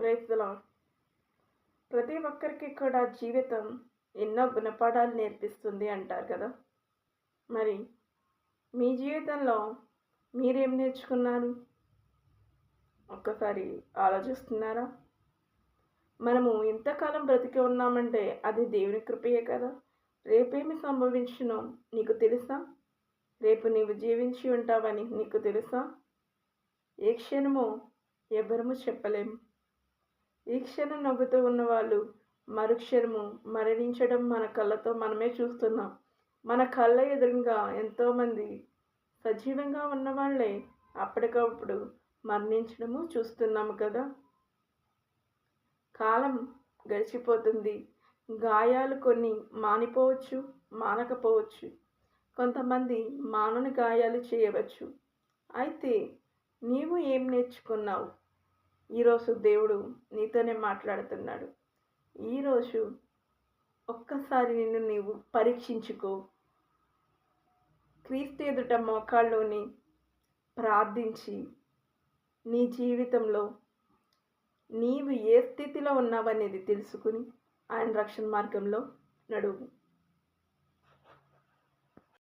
ప్రైజ్లా ప్రతి ఒక్కరికి కూడా జీవితం ఎన్నో గుణపాఠాలు నేర్పిస్తుంది అంటారు కదా. మరి మీ జీవితంలో మీరేం నేర్చుకున్నారు? ఒక్కసారి ఆలోచిస్తున్నారా? మనము ఇంతకాలం బ్రతికి ఉన్నామంటే అది దేవుని కృపయే కదా. రేపేమి సంభవించునో నీకు తెలుసా? రేపు నీవు జీవించి ఉంటావని నీకు తెలుసా? ఏ క్షణమో ఎవరము చెప్పలేము ఈ క్షణం నవ్వుతూ ఉన్నవాళ్ళు మరుక్షణము మరణించడం మన కళ్ళతో మనమే చూస్తున్నాం. మన కళ్ళ ఎదురుగా ఎంతోమంది సజీవంగా ఉన్నవాళ్ళే అప్పటికప్పుడు మరణించడము చూస్తున్నాము కదా. కాలం గడిచిపోతుంది. గాయాలు కొన్ని మానిపోవచ్చు మానకపోవచ్చు. కొంతమంది మానని గాయాలు చేయవచ్చు. అయితే నీవు ఏం నేర్చుకున్నావు? ఈరోజు దేవుడు నీతోనే మాట్లాడుతున్నాడు. ఈరోజు ఒక్కసారి నిన్ను నీవు పరీక్షించుకో. క్రీస్తు ఎదుట మోకాళ్ళలోని ప్రార్థించి నీ జీవితంలో నీవు ఏ స్థితిలో ఉన్నావనేది తెలుసుకుని ఆయన రక్షణ మార్గంలో నడువు.